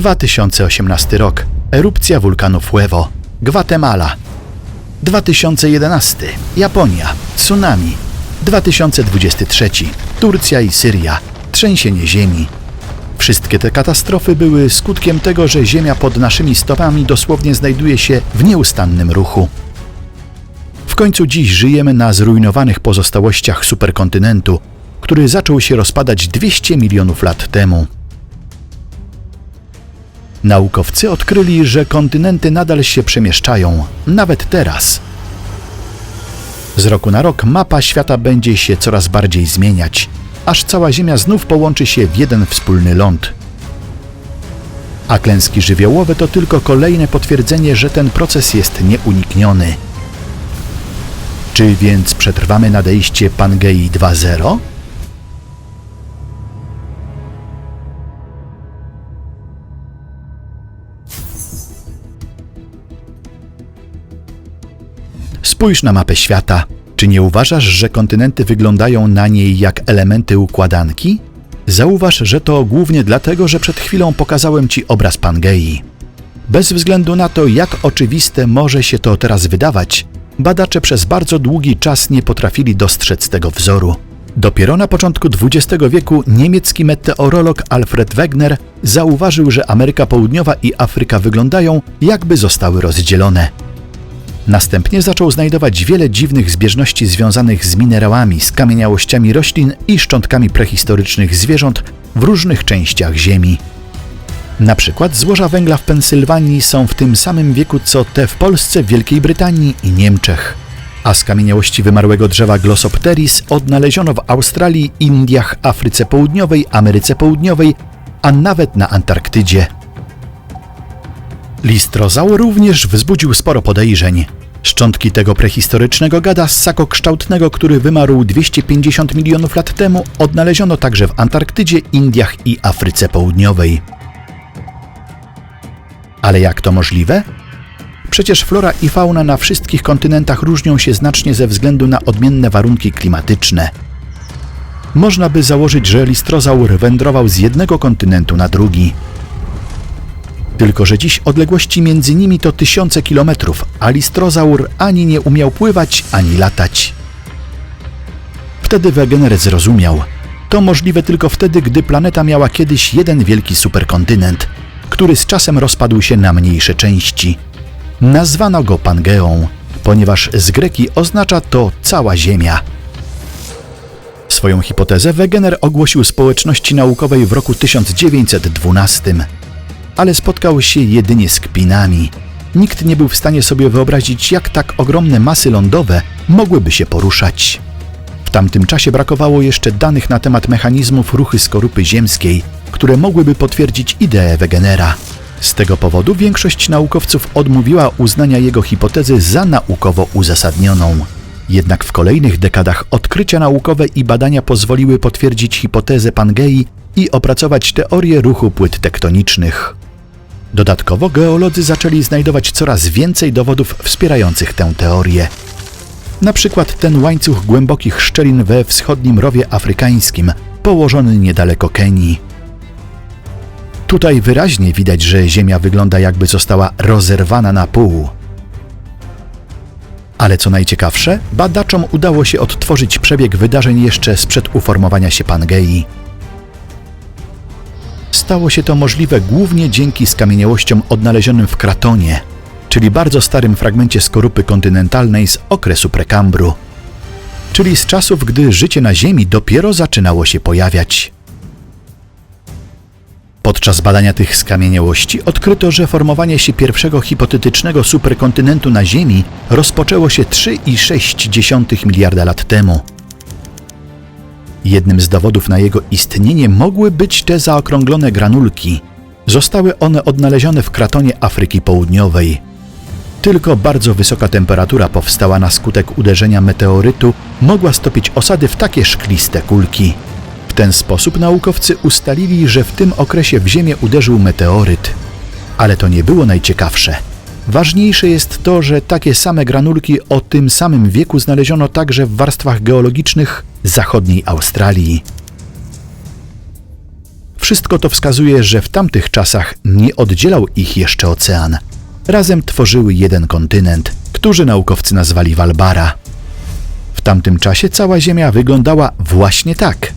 2018 rok. Erupcja wulkanu Fuevo. Gwatemala. 2011. Japonia. Tsunami. 2023. Turcja i Syria. Trzęsienie ziemi. Wszystkie te katastrofy były skutkiem tego, że Ziemia pod naszymi stopami dosłownie znajduje się w nieustannym ruchu. W końcu dziś żyjemy na zrujnowanych pozostałościach superkontynentu, który zaczął się rozpadać 200 milionów lat temu. Naukowcy odkryli, że kontynenty nadal się przemieszczają, nawet teraz. Z roku na rok mapa świata będzie się coraz bardziej zmieniać, aż cała Ziemia znów połączy się w jeden wspólny ląd. A klęski żywiołowe to tylko kolejne potwierdzenie, że ten proces jest nieunikniony. Czy więc przetrwamy nadejście Pangei 2.0? Spójrz na mapę świata. Czy nie uważasz, że kontynenty wyglądają na niej jak elementy układanki? Zauważ, że to głównie dlatego, że przed chwilą pokazałem Ci obraz Pangei. Bez względu na to, jak oczywiste może się to teraz wydawać, badacze przez bardzo długi czas nie potrafili dostrzec tego wzoru. Dopiero na początku XX wieku niemiecki meteorolog Alfred Wegener zauważył, że Ameryka Południowa i Afryka wyglądają, jakby zostały rozdzielone. Następnie zaczął znajdować wiele dziwnych zbieżności związanych z minerałami, skamieniałościami roślin i szczątkami prehistorycznych zwierząt w różnych częściach Ziemi. Na przykład złoża węgla w Pensylwanii są w tym samym wieku co te w Polsce, Wielkiej Brytanii i Niemczech. A skamieniałości wymarłego drzewa Glossopteris odnaleziono w Australii, Indiach, Afryce Południowej, Ameryce Południowej, a nawet na Antarktydzie. Listrozaur również wzbudził sporo podejrzeń. Szczątki tego prehistorycznego gada ssakokształtnego, który wymarł 250 milionów lat temu, odnaleziono także w Antarktydzie, Indiach i Afryce Południowej. Ale jak to możliwe? Przecież flora i fauna na wszystkich kontynentach różnią się znacznie ze względu na odmienne warunki klimatyczne. Można by założyć, że listrozaur wędrował z jednego kontynentu na drugi. Tylko, że dziś odległości między nimi to tysiące kilometrów, a listrozaur ani nie umiał pływać, ani latać. Wtedy Wegener zrozumiał. To możliwe tylko wtedy, gdy planeta miała kiedyś jeden wielki superkontynent, który z czasem rozpadł się na mniejsze części. Nazwano go Pangeą, ponieważ z greki oznacza to cała Ziemia. Swoją hipotezę Wegener ogłosił społeczności naukowej w roku 1912 ale spotkał się jedynie z kpinami. Nikt nie był w stanie sobie wyobrazić, jak tak ogromne masy lądowe mogłyby się poruszać. W tamtym czasie brakowało jeszcze danych na temat mechanizmów ruchy skorupy ziemskiej, które mogłyby potwierdzić ideę Wegenera. Z tego powodu większość naukowców odmówiła uznania jego hipotezy za naukowo uzasadnioną. Jednak w kolejnych dekadach odkrycia naukowe i badania pozwoliły potwierdzić hipotezę Pangei i opracować teorię ruchu płyt tektonicznych. Dodatkowo geolodzy zaczęli znajdować coraz więcej dowodów wspierających tę teorię. Na przykład ten łańcuch głębokich szczelin we wschodnim rowie afrykańskim, położony niedaleko Kenii. Tutaj wyraźnie widać, że Ziemia wygląda jakby została rozerwana na pół. Ale co najciekawsze, badaczom udało się odtworzyć przebieg wydarzeń jeszcze sprzed uformowania się Pangei. Stało się to możliwe głównie dzięki skamieniałościom odnalezionym w Kratonie, czyli bardzo starym fragmencie skorupy kontynentalnej z okresu prekambru, czyli z czasów, gdy życie na Ziemi dopiero zaczynało się pojawiać. Podczas badania tych skamieniałości odkryto, że formowanie się pierwszego hipotetycznego superkontynentu na Ziemi rozpoczęło się 3,6 miliarda lat temu. Jednym z dowodów na jego istnienie mogły być te zaokrąglone granulki. Zostały one odnalezione w kratonie Afryki Południowej. Tylko bardzo wysoka temperatura powstała na skutek uderzenia meteorytu mogła stopić osady w takie szkliste kulki. W ten sposób naukowcy ustalili, że w tym okresie w Ziemię uderzył meteoryt. Ale to nie było najciekawsze. Ważniejsze jest to, że takie same granulki o tym samym wieku znaleziono także w warstwach geologicznych zachodniej Australii. Wszystko to wskazuje, że w tamtych czasach nie oddzielał ich jeszcze ocean. Razem tworzyły jeden kontynent, który naukowcy nazwali Walbara. W tamtym czasie cała Ziemia wyglądała właśnie tak.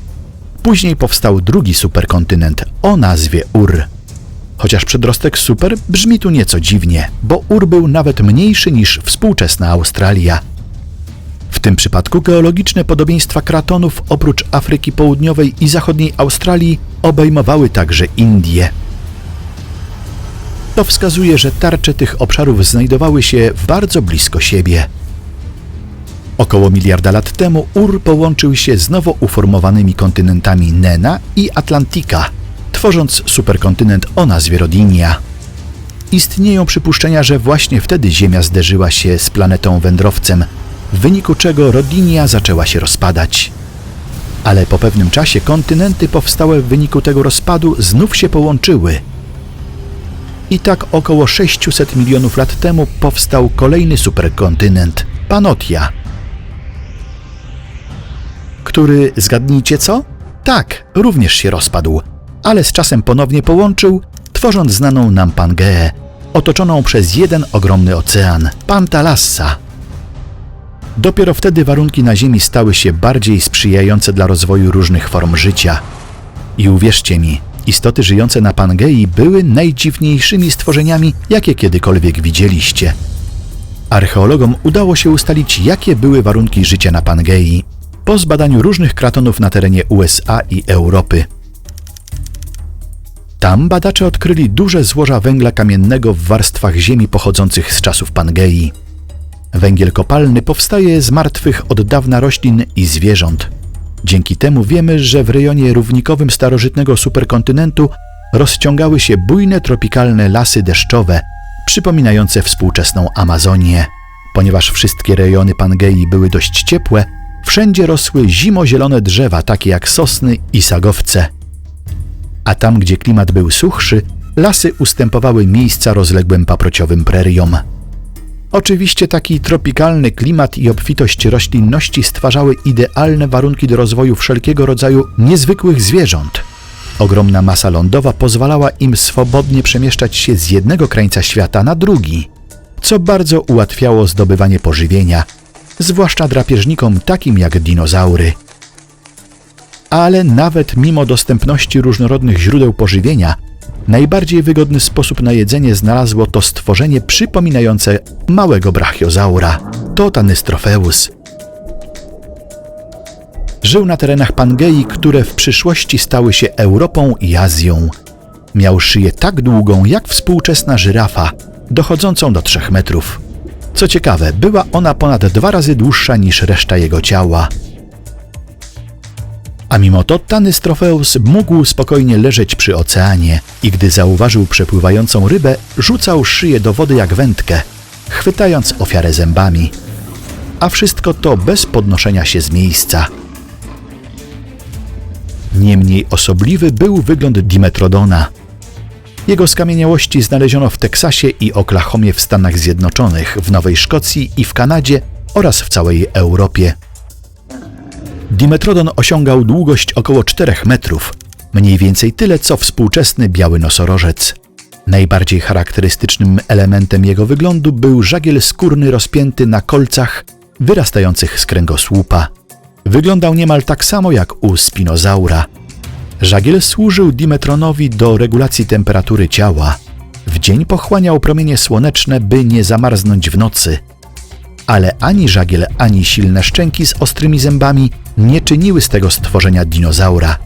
Później powstał drugi superkontynent o nazwie Ur. Chociaż przedrostek super brzmi tu nieco dziwnie, bo Ur był nawet mniejszy niż współczesna Australia. W tym przypadku geologiczne podobieństwa kratonów oprócz Afryki Południowej i Zachodniej Australii obejmowały także Indie. To wskazuje, że tarcze tych obszarów znajdowały się bardzo blisko siebie. Około miliarda lat temu Ur połączył się z nowo uformowanymi kontynentami Nena i Atlantika, tworząc superkontynent o nazwie Rodinia. Istnieją przypuszczenia, że właśnie wtedy Ziemia zderzyła się z planetą wędrowcem, w wyniku czego Rodinia zaczęła się rozpadać. Ale po pewnym czasie kontynenty powstałe w wyniku tego rozpadu znów się połączyły. I tak około 600 milionów lat temu powstał kolejny superkontynent Panotia który, zgadnijcie co? Tak, również się rozpadł, ale z czasem ponownie połączył, tworząc znaną nam Pangeę, otoczoną przez jeden ogromny ocean, Pantalassa. Dopiero wtedy warunki na Ziemi stały się bardziej sprzyjające dla rozwoju różnych form życia. I uwierzcie mi, istoty żyjące na Pangei były najdziwniejszymi stworzeniami, jakie kiedykolwiek widzieliście. Archeologom udało się ustalić, jakie były warunki życia na Pangei po zbadaniu różnych kratonów na terenie USA i Europy. Tam badacze odkryli duże złoża węgla kamiennego w warstwach ziemi pochodzących z czasów Pangei. Węgiel kopalny powstaje z martwych od dawna roślin i zwierząt. Dzięki temu wiemy, że w rejonie równikowym starożytnego superkontynentu rozciągały się bujne tropikalne lasy deszczowe, przypominające współczesną Amazonię. Ponieważ wszystkie rejony Pangei były dość ciepłe, Wszędzie rosły zimozielone drzewa, takie jak sosny i sagowce. A tam, gdzie klimat był suchszy, lasy ustępowały miejsca rozległym paprociowym preriom. Oczywiście taki tropikalny klimat i obfitość roślinności stwarzały idealne warunki do rozwoju wszelkiego rodzaju niezwykłych zwierząt. Ogromna masa lądowa pozwalała im swobodnie przemieszczać się z jednego krańca świata na drugi, co bardzo ułatwiało zdobywanie pożywienia, zwłaszcza drapieżnikom takim jak dinozaury. Ale nawet mimo dostępności różnorodnych źródeł pożywienia, najbardziej wygodny sposób na jedzenie znalazło to stworzenie przypominające małego brachiozaura. To Tanystropheus. Żył na terenach Pangei, które w przyszłości stały się Europą i Azją. Miał szyję tak długą jak współczesna żyrafa, dochodzącą do trzech metrów. Co ciekawe, była ona ponad dwa razy dłuższa niż reszta jego ciała. A mimo to Tanystropheus mógł spokojnie leżeć przy oceanie i gdy zauważył przepływającą rybę, rzucał szyję do wody jak wędkę, chwytając ofiarę zębami. A wszystko to bez podnoszenia się z miejsca. Niemniej osobliwy był wygląd Dimetrodona – jego skamieniałości znaleziono w Teksasie i Oklahomie w Stanach Zjednoczonych, w Nowej Szkocji i w Kanadzie oraz w całej Europie. Dimetrodon osiągał długość około 4 metrów, mniej więcej tyle co współczesny biały nosorożec. Najbardziej charakterystycznym elementem jego wyglądu był żagiel skórny rozpięty na kolcach wyrastających z kręgosłupa. Wyglądał niemal tak samo jak u spinozaura – Żagiel służył Dimetronowi do regulacji temperatury ciała. W dzień pochłaniał promienie słoneczne, by nie zamarznąć w nocy. Ale ani żagiel, ani silne szczęki z ostrymi zębami nie czyniły z tego stworzenia dinozaura.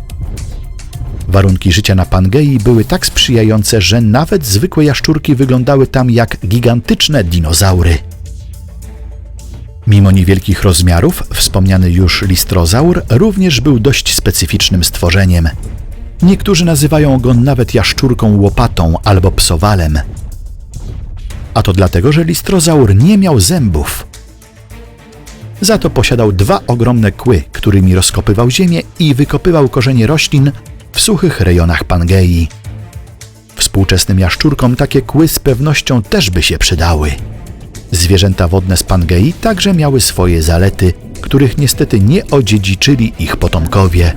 Warunki życia na Pangei były tak sprzyjające, że nawet zwykłe jaszczurki wyglądały tam jak gigantyczne dinozaury. Mimo niewielkich rozmiarów, wspomniany już listrozaur również był dość specyficznym stworzeniem. Niektórzy nazywają go nawet jaszczurką łopatą albo psowalem. A to dlatego, że listrozaur nie miał zębów. Za to posiadał dwa ogromne kły, którymi rozkopywał ziemię i wykopywał korzenie roślin w suchych rejonach Pangei. Współczesnym jaszczurkom takie kły z pewnością też by się przydały. Zwierzęta wodne z Pangei także miały swoje zalety, których niestety nie odziedziczyli ich potomkowie.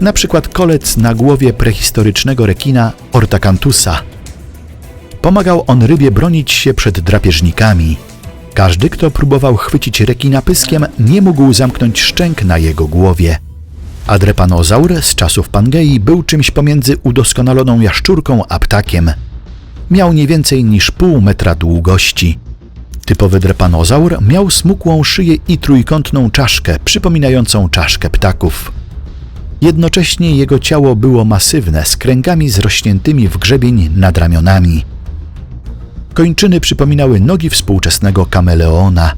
na przykład kolec na głowie prehistorycznego rekina Ortacantusa. Pomagał on rybie bronić się przed drapieżnikami. Każdy, kto próbował chwycić rekina pyskiem, nie mógł zamknąć szczęk na jego głowie. A drepanozaur z czasów Pangei był czymś pomiędzy udoskonaloną jaszczurką a ptakiem. Miał nie więcej niż pół metra długości. Typowy drepanozaur miał smukłą szyję i trójkątną czaszkę, przypominającą czaszkę ptaków. Jednocześnie jego ciało było masywne, z kręgami zrośniętymi w grzebień nad ramionami. Kończyny przypominały nogi współczesnego kameleona,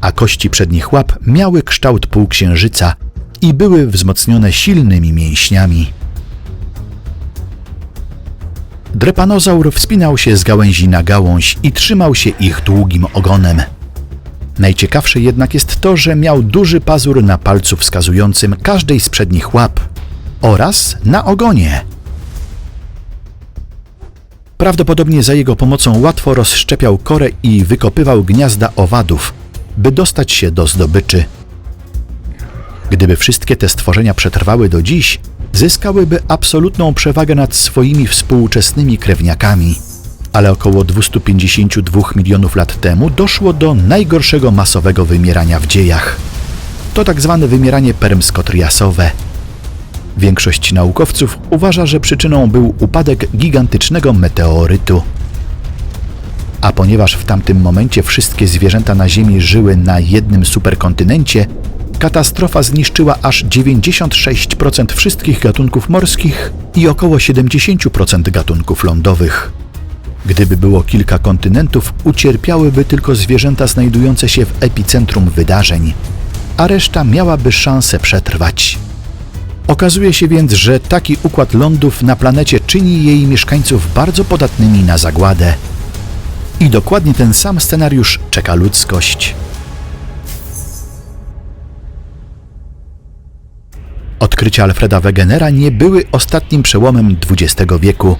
a kości przednich łap miały kształt półksiężyca i były wzmocnione silnymi mięśniami. Drepanozaur wspinał się z gałęzi na gałąź i trzymał się ich długim ogonem. Najciekawsze jednak jest to, że miał duży pazur na palcu wskazującym każdej z przednich łap oraz na ogonie. Prawdopodobnie za jego pomocą łatwo rozszczepiał korę i wykopywał gniazda owadów, by dostać się do zdobyczy. Gdyby wszystkie te stworzenia przetrwały do dziś, zyskałyby absolutną przewagę nad swoimi współczesnymi krewniakami. Ale około 252 milionów lat temu doszło do najgorszego masowego wymierania w dziejach. To tak zwane wymieranie permskotriasowe. Większość naukowców uważa, że przyczyną był upadek gigantycznego meteorytu. A ponieważ w tamtym momencie wszystkie zwierzęta na Ziemi żyły na jednym superkontynencie, katastrofa zniszczyła aż 96% wszystkich gatunków morskich i około 70% gatunków lądowych. Gdyby było kilka kontynentów, ucierpiałyby tylko zwierzęta znajdujące się w epicentrum wydarzeń, a reszta miałaby szansę przetrwać. Okazuje się więc, że taki układ lądów na planecie czyni jej mieszkańców bardzo podatnymi na zagładę. I dokładnie ten sam scenariusz czeka ludzkość. Odkrycia Alfreda Wegenera nie były ostatnim przełomem XX wieku.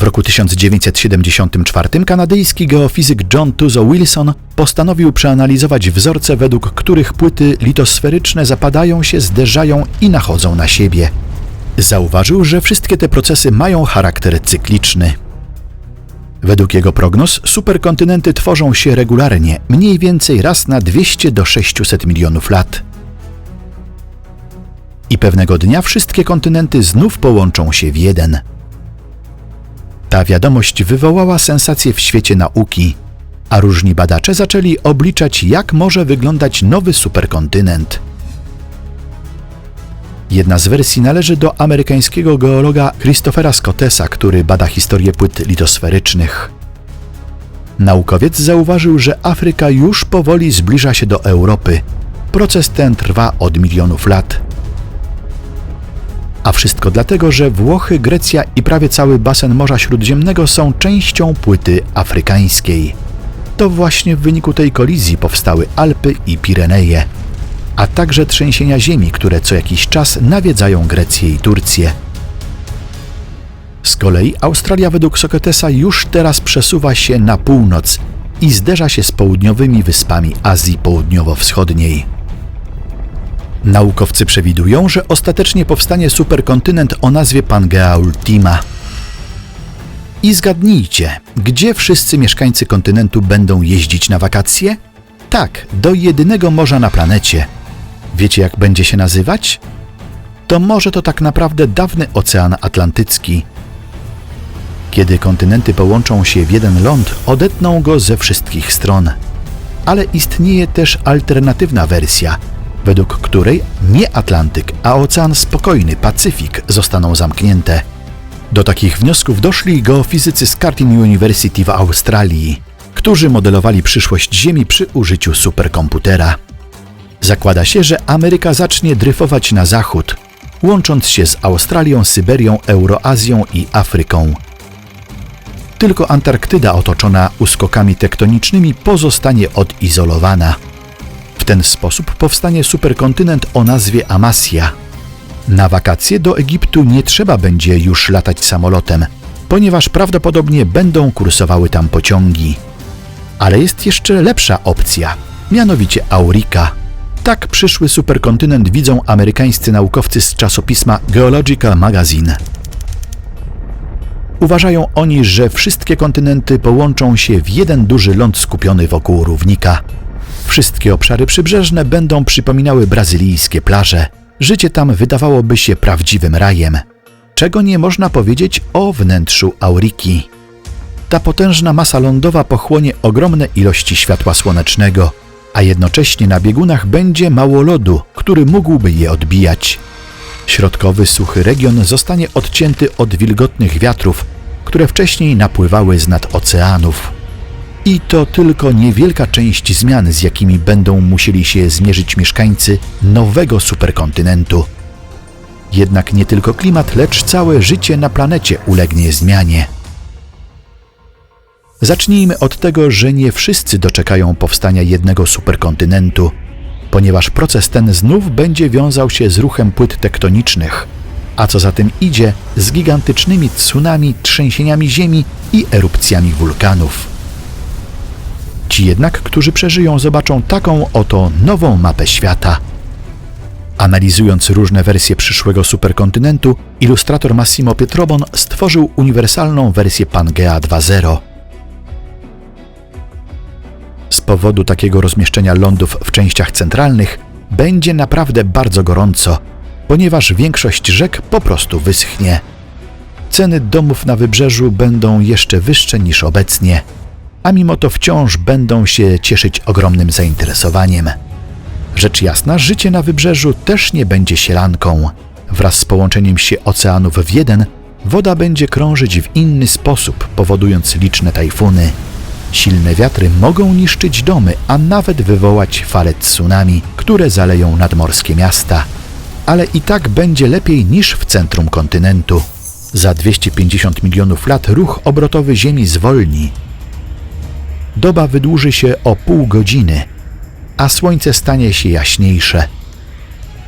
W roku 1974 kanadyjski geofizyk John Tuzo Wilson postanowił przeanalizować wzorce, według których płyty litosferyczne zapadają się, zderzają i nachodzą na siebie. Zauważył, że wszystkie te procesy mają charakter cykliczny. Według jego prognoz superkontynenty tworzą się regularnie, mniej więcej raz na 200 do 600 milionów lat. I pewnego dnia wszystkie kontynenty znów połączą się w jeden. Ta wiadomość wywołała sensację w świecie nauki, a różni badacze zaczęli obliczać, jak może wyglądać nowy superkontynent. Jedna z wersji należy do amerykańskiego geologa Christophera Scottesa, który bada historię płyt litosferycznych. Naukowiec zauważył, że Afryka już powoli zbliża się do Europy. Proces ten trwa od milionów lat. A wszystko dlatego, że Włochy, Grecja i prawie cały basen Morza Śródziemnego są częścią płyty afrykańskiej. To właśnie w wyniku tej kolizji powstały Alpy i Pireneje, a także trzęsienia ziemi, które co jakiś czas nawiedzają Grecję i Turcję. Z kolei Australia według Sokratesa już teraz przesuwa się na północ i zderza się z południowymi wyspami Azji Południowo-Wschodniej. Naukowcy przewidują, że ostatecznie powstanie superkontynent o nazwie Pangea Ultima. I zgadnijcie, gdzie wszyscy mieszkańcy kontynentu będą jeździć na wakacje? Tak, do jedynego morza na planecie. Wiecie, jak będzie się nazywać? To może to tak naprawdę dawny Ocean Atlantycki. Kiedy kontynenty połączą się w jeden ląd, odetną go ze wszystkich stron. Ale istnieje też alternatywna wersja – według której nie Atlantyk, a Ocean Spokojny, Pacyfik zostaną zamknięte. Do takich wniosków doszli geofizycy z Curtin University w Australii, którzy modelowali przyszłość Ziemi przy użyciu superkomputera. Zakłada się, że Ameryka zacznie dryfować na zachód, łącząc się z Australią, Syberią, Euroazją i Afryką. Tylko Antarktyda otoczona uskokami tektonicznymi pozostanie odizolowana ten sposób powstanie superkontynent o nazwie Amasja. Na wakacje do Egiptu nie trzeba będzie już latać samolotem, ponieważ prawdopodobnie będą kursowały tam pociągi. Ale jest jeszcze lepsza opcja, mianowicie Aurika. Tak przyszły superkontynent widzą amerykańscy naukowcy z czasopisma Geological Magazine. Uważają oni, że wszystkie kontynenty połączą się w jeden duży ląd skupiony wokół równika. Wszystkie obszary przybrzeżne będą przypominały brazylijskie plaże. Życie tam wydawałoby się prawdziwym rajem. Czego nie można powiedzieć o wnętrzu Auriki. Ta potężna masa lądowa pochłonie ogromne ilości światła słonecznego, a jednocześnie na biegunach będzie mało lodu, który mógłby je odbijać. Środkowy, suchy region zostanie odcięty od wilgotnych wiatrów, które wcześniej napływały z nad oceanów. I to tylko niewielka część zmian, z jakimi będą musieli się zmierzyć mieszkańcy nowego superkontynentu. Jednak nie tylko klimat, lecz całe życie na planecie ulegnie zmianie. Zacznijmy od tego, że nie wszyscy doczekają powstania jednego superkontynentu, ponieważ proces ten znów będzie wiązał się z ruchem płyt tektonicznych, a co za tym idzie z gigantycznymi tsunami, trzęsieniami ziemi i erupcjami wulkanów. Ci jednak, którzy przeżyją, zobaczą taką oto nową mapę świata. Analizując różne wersje przyszłego superkontynentu, ilustrator Massimo Pietrobon stworzył uniwersalną wersję Pangea 2.0. Z powodu takiego rozmieszczenia lądów w częściach centralnych będzie naprawdę bardzo gorąco, ponieważ większość rzek po prostu wyschnie. Ceny domów na wybrzeżu będą jeszcze wyższe niż obecnie, a mimo to wciąż będą się cieszyć ogromnym zainteresowaniem. Rzecz jasna, życie na wybrzeżu też nie będzie sielanką. Wraz z połączeniem się oceanów w jeden, woda będzie krążyć w inny sposób, powodując liczne tajfuny. Silne wiatry mogą niszczyć domy, a nawet wywołać fale tsunami, które zaleją nadmorskie miasta. Ale i tak będzie lepiej niż w centrum kontynentu. Za 250 milionów lat ruch obrotowy Ziemi zwolni. Doba wydłuży się o pół godziny, a słońce stanie się jaśniejsze.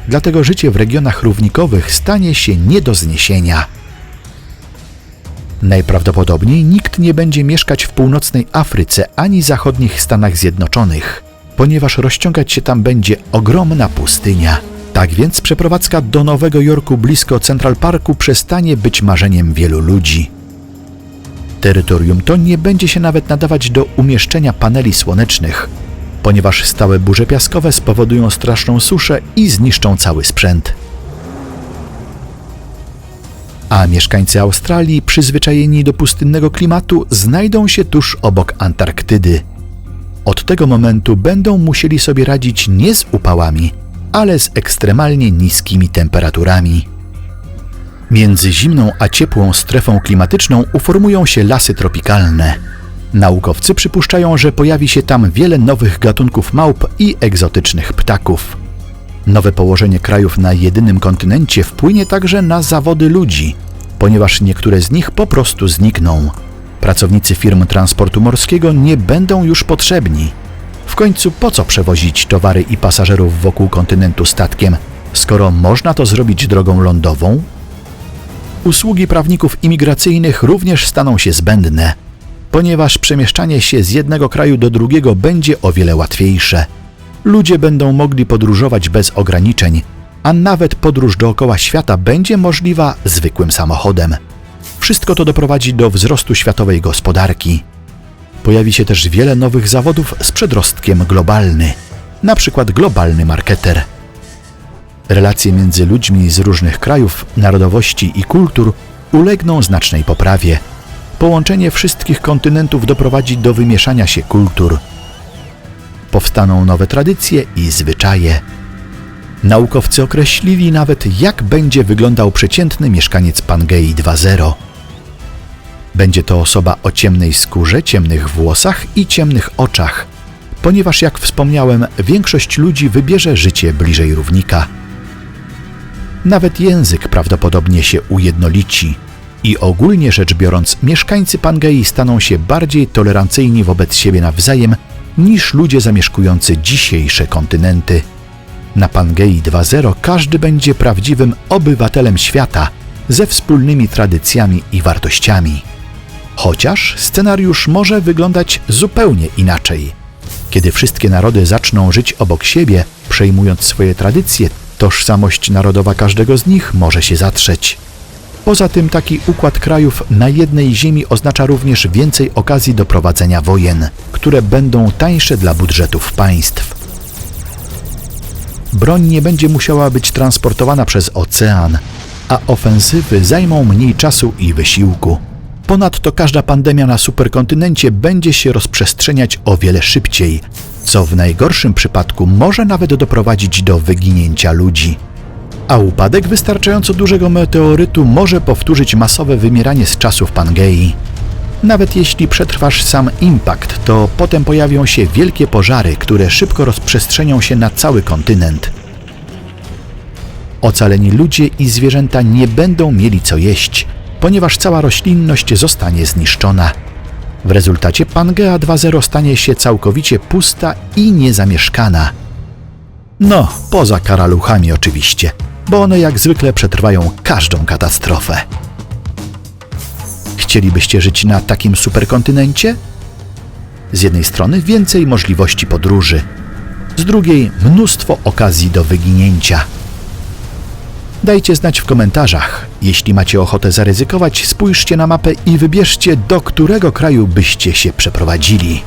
Dlatego życie w regionach równikowych stanie się nie do zniesienia. Najprawdopodobniej nikt nie będzie mieszkać w północnej Afryce ani zachodnich Stanach Zjednoczonych, ponieważ rozciągać się tam będzie ogromna pustynia. Tak więc przeprowadzka do Nowego Jorku blisko Central Parku przestanie być marzeniem wielu ludzi. Terytorium to nie będzie się nawet nadawać do umieszczenia paneli słonecznych, ponieważ stałe burze piaskowe spowodują straszną suszę i zniszczą cały sprzęt a mieszkańcy Australii, przyzwyczajeni do pustynnego klimatu, znajdą się tuż obok Antarktydy. Od tego momentu będą musieli sobie radzić nie z upałami, ale z ekstremalnie niskimi temperaturami. Między zimną a ciepłą strefą klimatyczną uformują się lasy tropikalne. Naukowcy przypuszczają, że pojawi się tam wiele nowych gatunków małp i egzotycznych ptaków. Nowe położenie krajów na jedynym kontynencie wpłynie także na zawody ludzi, ponieważ niektóre z nich po prostu znikną. Pracownicy firm transportu morskiego nie będą już potrzebni. W końcu po co przewozić towary i pasażerów wokół kontynentu statkiem, skoro można to zrobić drogą lądową? Usługi prawników imigracyjnych również staną się zbędne, ponieważ przemieszczanie się z jednego kraju do drugiego będzie o wiele łatwiejsze ludzie będą mogli podróżować bez ograniczeń, a nawet podróż dookoła świata będzie możliwa zwykłym samochodem. Wszystko to doprowadzi do wzrostu światowej gospodarki. Pojawi się też wiele nowych zawodów z przedrostkiem globalny, na przykład globalny marketer. Relacje między ludźmi z różnych krajów, narodowości i kultur ulegną znacznej poprawie. Połączenie wszystkich kontynentów doprowadzi do wymieszania się kultur – powstaną nowe tradycje i zwyczaje. Naukowcy określili nawet, jak będzie wyglądał przeciętny mieszkaniec Pangei 2.0. Będzie to osoba o ciemnej skórze, ciemnych włosach i ciemnych oczach, ponieważ, jak wspomniałem, większość ludzi wybierze życie bliżej równika. Nawet język prawdopodobnie się ujednolici i ogólnie rzecz biorąc, mieszkańcy Pangei staną się bardziej tolerancyjni wobec siebie nawzajem niż ludzie zamieszkujący dzisiejsze kontynenty. Na Pangei 2.0 każdy będzie prawdziwym obywatelem świata ze wspólnymi tradycjami i wartościami. Chociaż scenariusz może wyglądać zupełnie inaczej. Kiedy wszystkie narody zaczną żyć obok siebie, przejmując swoje tradycje, tożsamość narodowa każdego z nich może się zatrzeć. Poza tym taki układ krajów na jednej ziemi oznacza również więcej okazji do prowadzenia wojen, które będą tańsze dla budżetów państw. Broń nie będzie musiała być transportowana przez ocean, a ofensywy zajmą mniej czasu i wysiłku. Ponadto każda pandemia na superkontynencie będzie się rozprzestrzeniać o wiele szybciej, co w najgorszym przypadku może nawet doprowadzić do wyginięcia ludzi. A upadek wystarczająco dużego meteorytu może powtórzyć masowe wymieranie z czasów Pangei. Nawet jeśli przetrwasz sam impact, to potem pojawią się wielkie pożary, które szybko rozprzestrzenią się na cały kontynent. Ocaleni ludzie i zwierzęta nie będą mieli co jeść, ponieważ cała roślinność zostanie zniszczona. W rezultacie Pangea 2.0 stanie się całkowicie pusta i niezamieszkana. No, poza karaluchami oczywiście, bo one jak zwykle przetrwają każdą katastrofę. Chcielibyście żyć na takim superkontynencie? Z jednej strony więcej możliwości podróży, z drugiej mnóstwo okazji do wyginięcia. Dajcie znać w komentarzach. Jeśli macie ochotę zaryzykować, spójrzcie na mapę i wybierzcie, do którego kraju byście się przeprowadzili.